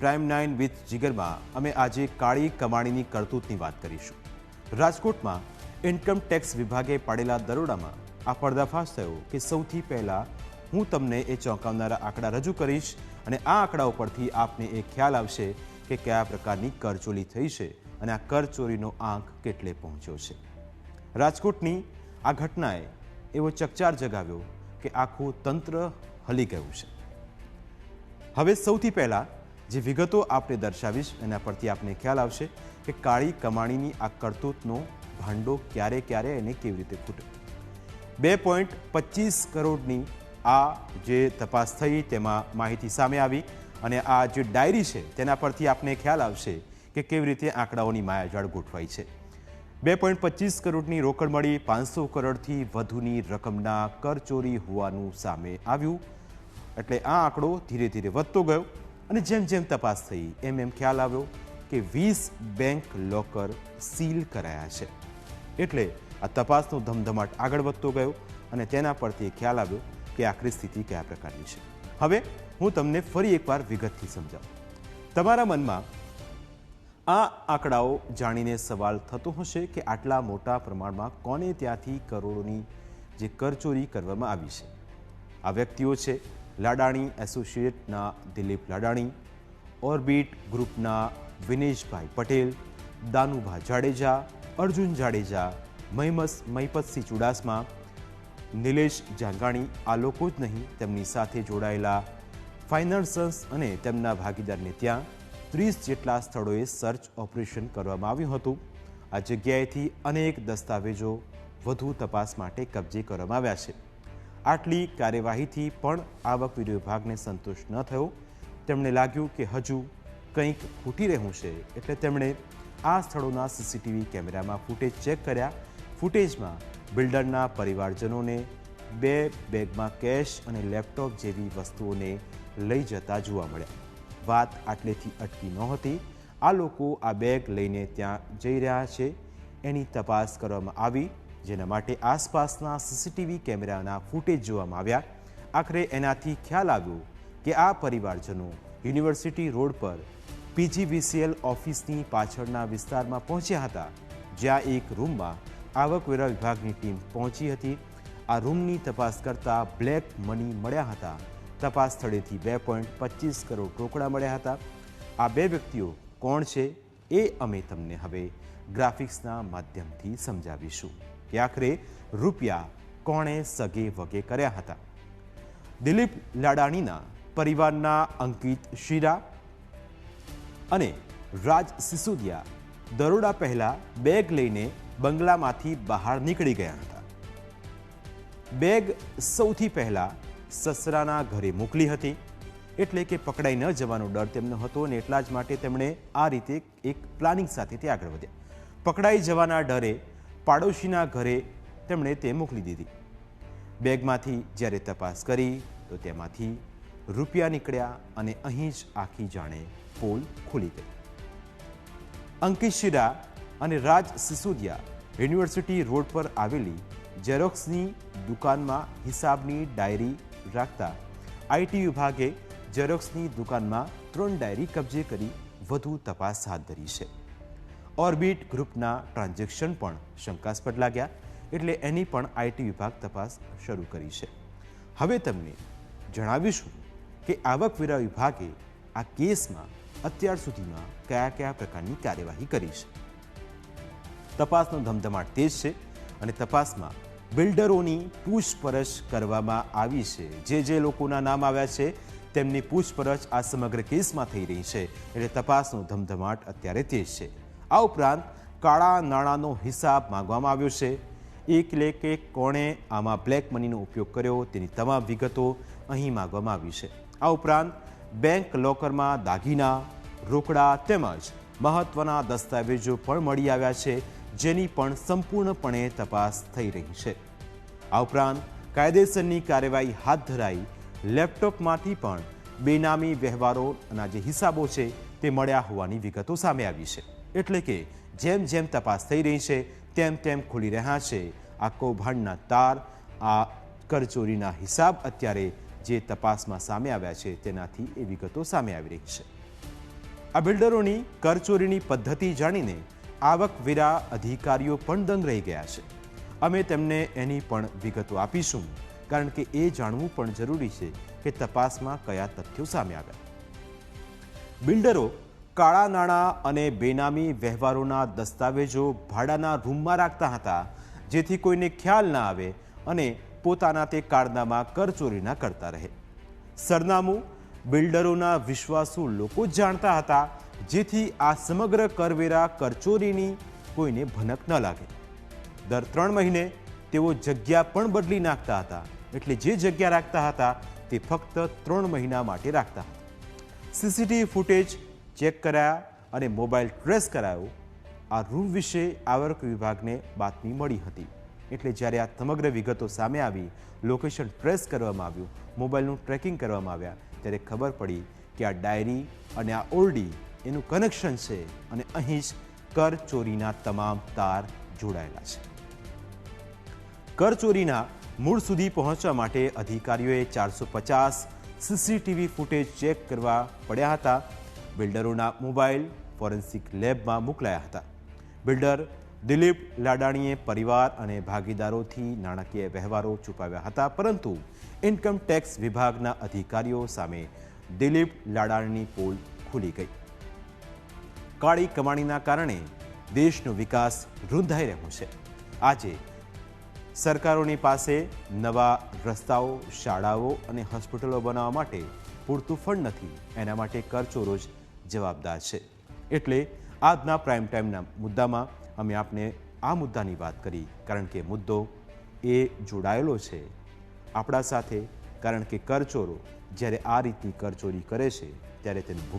Prime nine with જીગરમાં અમે આજે કાળી કમાણીની કરતૂતની વાત કરીશું. રાજકોટમાં ઇન્કમ ટેક્સ વિભાગે પાડેલા દરોડામાં આ પર્દાફાશ થયો કે સૌથી પહેલા હું તમને એ ચોંકાવનારા આંકડા રજૂ કરીશ અને આ આંકડા ઉપરથી આપને એ ખ્યાલ આવશે કે કયા પ્રકારની કરચોરી થઈ છે અને આ કરચોરીનો આંક કેટલે પહોંચ્યો છે. રાજકોટની આ ઘટનાએ એવો ચકચાર જગાવ્યો કે આખું તંત્ર હલી ગયું છે. હવે સૌથી પહેલાં જે વિગતો આપણે દર્શાવીશ, એના પરથી આપને ખ્યાલ આવશે કે કાળી કમાણીની આ કરતૂતનો ભાંડો ક્યારે ક્યારે અને કેવી રીતે ફૂટે બે પોઈન્ટ પચીસ કરોડની આ જે તપાસ થઈ તેમાં માહિતી સામે આવી અને આ જે ડાયરી છે તેના પરથી આપને ખ્યાલ આવશે કે કેવી રીતે આંકડાઓની માયાજાળ ગોઠવાઈ છે. બે પોઈન્ટ પચીસ કરોડની રોકડ મળી પાંચસો કરોડથી વધુની રકમના કરચોરી હોવાનું સામે આવ્યું. એટલે આ આંકડો ધીરે ધીરે વધતો ગયો. અને જેમ જેમ તપાસ થઈ, એમ એમ ખ્યાલ આવ્યો કે વીસ બેંક લોકર સીલ કરાયા છે. એટલે આ તપાસનો ધમધમાટ આગળ વધતો ગયો અને તેના પરથી ખ્યાલ આવ્યો કે આખરી સ્થિતિ કયા પ્રકારની છે. હવે હું તમને ફરી એકવાર વિગતથી સમજાવું. તમારા મનમાં આ આંકડાઓ જાણીને સવાલ થતો હશે કે આટલા મોટા પ્રમાણમાં કોને ત્યાંથી કરોડોની જે કરચોરી કરવામાં આવી છે. આ વ્યક્તિઓ છે લાડાણી એસોસિએટના દિલીપ લાડાણી, ઓર્બિટ ગ્રુપના વિનેશભાઈ પટેલ, દાનુભા જાડેજા, અર્જુન જાડેજા, મહિમસ મહિપતસિંહ ચુડાસમા, નિલેશ જાંગાણી, આ લોકો જ નહીં, તેમની સાથે જોડાયેલા ફાઇનાન્સર્સ અને તેમના ભાગીદારને ત્યાં ત્રીસ જેટલા સ્થળોએ સર્ચ ઓપરેશન કરવામાં આવ્યું હતું. આ જગ્યાએથી અનેક દસ્તાવેજો વધુ તપાસ માટે કબજે કરવામાં આવ્યા છે. આટલી કાર્યવાહીથી પણ આવકવેરો વિભાગને સંતોષ ન થયો. તેમણે લાગ્યું કે હજુ કંઈક ખૂટી રહ્યું છે. એટલે તેમણે આ સ્થળોના સીસીટીવી કેમેરામાં ફૂટેજ ચેક કર્યા. ફૂટેજમાં બિલ્ડરના પરિવારજનોને બે બેગમાં કેશ અને લેપટોપ જેવી વસ્તુઓને લઈ જતા જોવા મળ્યા. વાત આટલેથી અટકી નહોતી આ લોકો આ બેગ લઈને ત્યાં જઈ રહ્યા છે. એની તપાસ કરવામાં આવી. જેના માટે આસપાસના સીસીટીવી કેમેરાના ફૂટેજ જોવામાં આવ્યા. આખરે એનાથી ખ્યાલ આવ્યો કે આ પરિવારજનો યુનિવર્સિટી રોડ પર પીજીવીસીએલ ઓફિસની પાછળના વિસ્તારમાં પહોંચ્યા હતા, જ્યાં એક રૂમમાં આવકવેરા વિભાગની ટીમ પહોંચી હતી. આ રૂમની તપાસ કરતા બ્લેક મની મળ્યા હતા. તપાસ સ્થળેથી બે પોઈન્ટ પચીસ કરોડ રોકડા મળ્યા હતા. આ બે વ્યક્તિઓ કોણ છે એ અમે તમને હવે ગ્રાફિક્સના માધ્યમથી સમજાવીશું. કે આખરે રૂપિયા કોણે સગે વગે કર્યા હતા? દિલીપ લાડાણીના પરિવારના અંકિત શીરા અને રાજ સિસોદિયા દરોડા પહેલા બેગ લઈને બંગલામાંથી બહાર નીકળી ગયા હતા. બેગ સૌથી પહેલા સસરાના ઘરે મોકલી હતી, એટલે કે પકડાઈ ન જવાનો ડર તેમનો હતો અને એટલા જ માટે તેમણે આ રીતે એક પ્લાનિંગ સાથે તે આગળ વધ્યા. પકડાઈ જવાના ડરે પાડોશીના ઘરે તેમણે તે મોકલી દીધી. બેગમાંથી જ્યારે તપાસ કરી, તો તેમાંથી રૂપિયા નીકળ્યા અને અહીં જ આખી જાણે પોલ ખુલી ગઈ. અંકિત શિરા અને રાજ સિસોદિયા યુનિવર્સિટી રોડ પર આવેલી ઝેરોક્સની દુકાનમાં હિસાબની ડાયરી રાખતા આઈટી વિભાગે ઝેરોક્સની દુકાનમાં ત્રણ ડાયરી કબજે કરી વધુ તપાસ હાથ ધરી છે. ઓર્બિટ ગ્રુપના ટ્રાન્ઝેક્શન પણ શંકાસ્પદ લાગ્યા, એટલે એની પણ આઈટી વિભાગ તપાસ શરૂ કરી છે. હવે તમને જણાવીશું કે આવકવેરા વિભાગે આ કેસમાં અત્યાર સુધીમાં કયા કયા પ્રકારની કાર્યવાહી કરી છે. તપાસનો ધમધમાટ તેજ છે અને તપાસમાં બિલ્ડરોની પૂછપરછ કરવામાં આવી છે. જે જે લોકોના નામ આવ્યા છે, તેમની પૂછપરછ આ સમગ્ર કેસમાં થઈ રહી છે. એટલે તપાસનો ધમધમાટ અત્યારે તેજ છે. આ ઉપરાંત કાળા નાણાંનો હિસાબ માંગવામાં આવ્યો છે. એટલે કે કોણે આમાં બ્લેક મનીનો ઉપયોગ કર્યો તેની તમામ વિગતો અહીં માંગવામાં આવી છે. આ ઉપરાંત બેંક લોકરમાં દાગીના, રોકડા તેમજ મહત્વના દસ્તાવેજો પણ મળી આવ્યા છે, જેની પણ સંપૂર્ણપણે તપાસ થઈ રહી છે. આ ઉપરાંત કાયદેસરની કાર્યવાહી હાથ ધરાઈ લેપટોપમાંથી પણ બેનામી વ્યવહારોના જે હિસાબો છે તે મળ્યા હોવાની વિગતો સામે આવી છે. એટલે કે જેમ જેમ તપાસ થઈ રહી છે, તેમ તેમ ખુલી રહ્યા છે. આ કૌભાંડના તાર, આ કરચોરીના હિસાબ અત્યારે જે તપાસમાં સામે આવ્યા છે, તેનાથી એ વિગતો સામે આવી રહી છે. આ બિલ્ડરોની કરચોરીની પદ્ધતિ જાણીને આવકવેરા અધિકારીઓ પણ દંગ રહી ગયા છે. અમે તેમને એની પણ વિગતો આપીશું, કારણ કે એ જાણવું પણ જરૂરી છે કે તપાસમાં કયા તથ્યો સામે આવ્યા. બિલ્ડરો કાળા નાણાં અને બેનામી વ્યવહારોના દસ્તાવેજો ભાડાના રૂમમાં રાખતા હતા, જેથી કોઈને ખ્યાલ ના આવે અને પોતાના તે કારનામાં કરચોરીના કરતા રહે. સરનામું બિલ્ડરોના વિશ્વાસુ લોકો જ જાણતા હતા, જેથી આ સમગ્ર કરવેરા કરચોરીની કોઈને ભનક ન લાગે. દર ત્રણ મહિને તેઓ જગ્યા પણ બદલી નાખતા હતા, એટલે જે જગ્યા રાખતા હતા તે ફક્ત ત્રણ મહિના માટે રાખતા હતા. સીસીટીવી ફૂટેજ ચેક કરાયા અને મોબાઈલ ટ્રેસ કરાયો, આ રૂમ વિશે આવક વિભાગને બાતમી મળી હતી. એટલે જ્યારે આ સમગ્ર વિગતો સામે આવી લોકેશન ટ્રેસ કરવામાં આવ્યું, મોબાઈલનું ટ્રેકિંગ કરવામાં આવ્યા, ત્યારે ખબર પડી કે આ ડાયરી અને આ ઓરડી એનું કનેક્શન છે અને અહીં જ કર ચોરીના તમામ તાર જોડાયેલા છે. કર ચોરીના મૂળ સુધી પહોંચવા માટે અધિકારીઓએ ચારસો પચાસ સીસીટીવી ફૂટેજ ચેક કરવા પડ્યા હતા. બિલ્ડરોના મોબાઈલ ફોરેન્સિક લેબમાં મોકલાયા હતા. બિલ્ડર દિલીપ લાડાણીએ પરિવાર અને ભાગીદારોથી નાણાકીય વ્યવહારો છુપાવ્યા હતા, પરંતુ ઇન્કમ ટેક્સ વિભાગના અધિકારીઓ સામે દિલીપ લાડાણીની પોલ ખુલી ગઈ. કાળી કમાણીના કારણે દેશનો વિકાસ રૂંધાઈ રહ્યો છે. આજે સરકારોની પાસે નવા રસ્તાઓ, શાળાઓ અને હોસ્પિટલો બનાવવા માટે પૂરતું ફંડ નથી. એના માટે કરચોરો જ જવાબદાર છે. એટલે આજના પ્રાઇમ ટાઈમના મુદ્દામાં અમે આપને આ મુદ્દાની વાત કરી. કારણ કે મુદ્દો એ જોડાયેલો છે આપણા સાથે. કારણ કે કરચોરો જ્યારે આ રીતની કરચોરી કરે છે, ત્યારે તેનું